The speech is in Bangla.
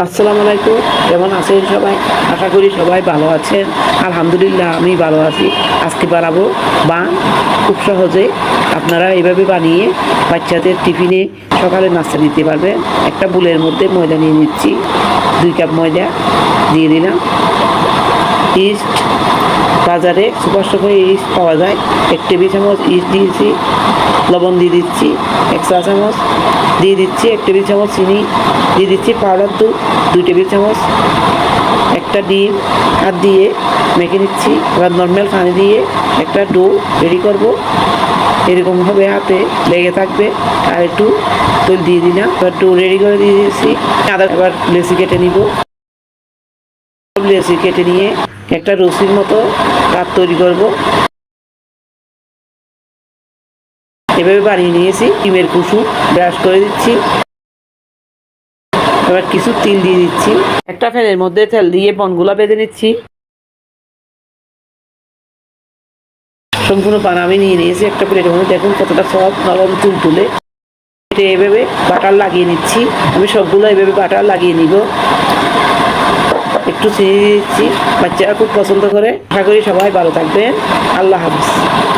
আসসালামু আলাইকুম। কেমন আছেন সবাই? আশা করি সবাই ভালো আছেন। আলহামদুলিল্লাহ, আমি ভালো আছি। আজকে বানাবো বা খুব সহজে আপনারা এভাবে বানিয়ে বাচ্চাদের টিফিনে সকালে নাস্তা দিতে পারবেন। একটা বুলের মধ্যে ময়দা নিয়ে নিচ্ছি। দুই কাপ ময়দা দিয়ে দিলাম। ইস্ট বাজারে সুপার শপে ইস্ট পাওয়া যায়। এক টেবিল চামচ ইস্ট দিয়েছি, লবণ দিয়ে দিচ্ছি, এক চা চামচ দিয়ে দিচ্ছি, এক টেবিল চামচ চিনি দিয়ে দিচ্ছি পাউডার দুধ দুই টেবিল চামচ, একটা ডিম, হাত দিয়ে মেখে নিচ্ছি, এবার নর্মাল পানি দিয়ে একটা ডো রেডি করব। এরকমভাবে হাতে লেগে থাকবে, আর একটু তেল দিয়ে দিলাম। এবার ডো রেডি করে দিয়ে দিয়েছি। আদা এবার লেসি কেটে নিব। লেসি কেটে নিয়ে একটা রসির মতো কাপ তৈরি করব। এভাবে বানিয়ে নিয়েছি, ডিমের কুসু ব্রাশ করে দিচ্ছি। এবার কিছু তিল দিয়ে দিচ্ছি। একটা ফ্যানের মধ্যে তেল দিয়ে বনগুলা বেঁধে নিচ্ছি। সম্পূর্ণ পান আমি নিয়ে নিয়েছি একটা প্লেটের মধ্যে। দেখুন কতটা সব নরম তুল তুলে। এটা এভাবে বাটার লাগিয়ে নিচ্ছি। আমি সবগুলো এভাবে বাটার লাগিয়ে নিব। একটু চেয়েছি দিচ্ছি বাচ্চারা খুব পছন্দ করে। আশা করি সবাই ভালো থাকবেন। আল্লাহ হাফিজ।